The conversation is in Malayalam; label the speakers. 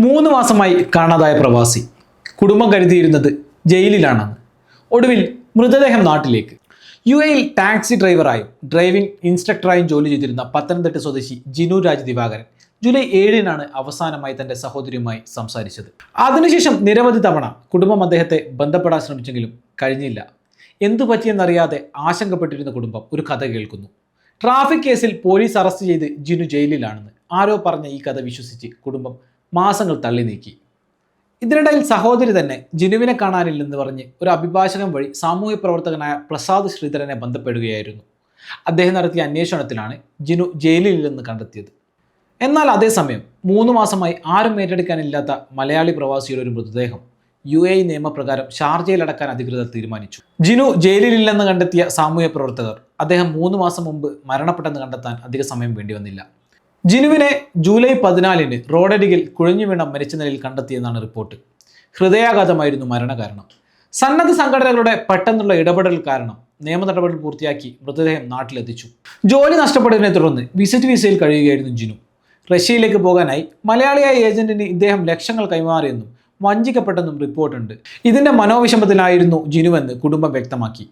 Speaker 1: മൂന്ന് മാസമായി കാണാതായ പ്രവാസി കുടുംബം കരുതിയിരുന്നത് ജയിലിലാണെന്ന്. ഒടുവിൽ മൃതദേഹം നാട്ടിലേക്ക്. യു എയിൽ ടാക്സി ഡ്രൈവറായും ഡ്രൈവിംഗ് ഇൻസ്ട്രക്ടറായും ജോലി ചെയ്തിരുന്ന പത്തനംതിട്ട സ്വദേശി ജിനു രാജ് ദിവാകരൻ ജൂലൈ ഏഴിനാണ് അവസാനമായി തന്റെ സഹോദരിയുമായി സംസാരിച്ചത്. അതിനുശേഷം നിരവധി തവണ കുടുംബം അദ്ദേഹത്തെ ബന്ധപ്പെടാൻ ശ്രമിച്ചെങ്കിലും കഴിഞ്ഞില്ല. എന്തു പറ്റിയെന്നറിയാതെ ആശങ്കപ്പെട്ടിരുന്ന കുടുംബം ഒരു കഥ കേൾക്കുന്നു. ട്രാഫിക് കേസിൽ പോലീസ് അറസ്റ്റ് ചെയ്ത് ജിനു ജയിലിലാണെന്ന് ആരോ പറഞ്ഞ ഈ കഥ വിശ്വസിച്ച് കുടുംബം മാസങ്ങൾ തള്ളി നീക്കി. ഇതിനിടയിൽ സഹോദരി തന്നെ ജിനുവിനെ കാണാനില്ലെന്ന് പറഞ്ഞ് ഒരു അഭിഭാഷകൻ വഴി സാമൂഹ്യ പ്രവർത്തകനായ പ്രസാദ് ശ്രീധരനെ ബന്ധപ്പെടുകയായിരുന്നു. അദ്ദേഹം നടത്തിയ അന്വേഷണത്തിലാണ് ജിനു ജയിലിലില്ലെന്ന് കണ്ടെത്തിയത്. എന്നാൽ അതേസമയം മൂന്ന് മാസമായി ആരും ഏറ്റെടുക്കാനില്ലാത്ത മലയാളി പ്രവാസിയുടെ ഒരു മൃതദേഹം യു എ നിയമപ്രകാരം ഷാർജയിലടക്കാൻ അധികൃതർ തീരുമാനിച്ചു. ജിനു ജയിലിലില്ലെന്ന് കണ്ടെത്തിയ സാമൂഹ്യ പ്രവർത്തകർ അദ്ദേഹം മൂന്ന് മാസം മുമ്പ് മരണപ്പെട്ടെന്ന് കണ്ടെത്താൻ അധിക സമയം വേണ്ടി വന്നില്ല. ജിനുവിനെ ജൂലൈ പതിനാലിന് റോഡരികിൽ കുഴഞ്ഞു വീണ മരിച്ച നിലയിൽ കണ്ടെത്തിയെന്നാണ് റിപ്പോർട്ട്. ഹൃദയാഘാതമായിരുന്നു മരണകാരണം. സന്നദ്ധ സംഘടനകളുടെ പെട്ടെന്നുള്ള ഇടപെടൽ കാരണം നിയമ നടപടി പൂർത്തിയാക്കി മൃതദേഹം നാട്ടിലെത്തിച്ചു. ജോലി നഷ്ടപ്പെട്ടതിനെ തുടർന്ന് വിസിറ്റ് വിസയിൽ കഴിയുകയായിരുന്നു ജിനു. റഷ്യയിലേക്ക് പോകാനായി മലയാളിയായ ഏജന്റിന് ഇദ്ദേഹം ലക്ഷങ്ങൾ കൈമാറിയെന്നും വഞ്ചിക്കപ്പെട്ടെന്നും റിപ്പോർട്ടുണ്ട്. ഇതിന്റെ മനോവിഷമത്തിലായിരുന്നു ജിനുവെന്ന് കുടുംബം വ്യക്തമാക്കി.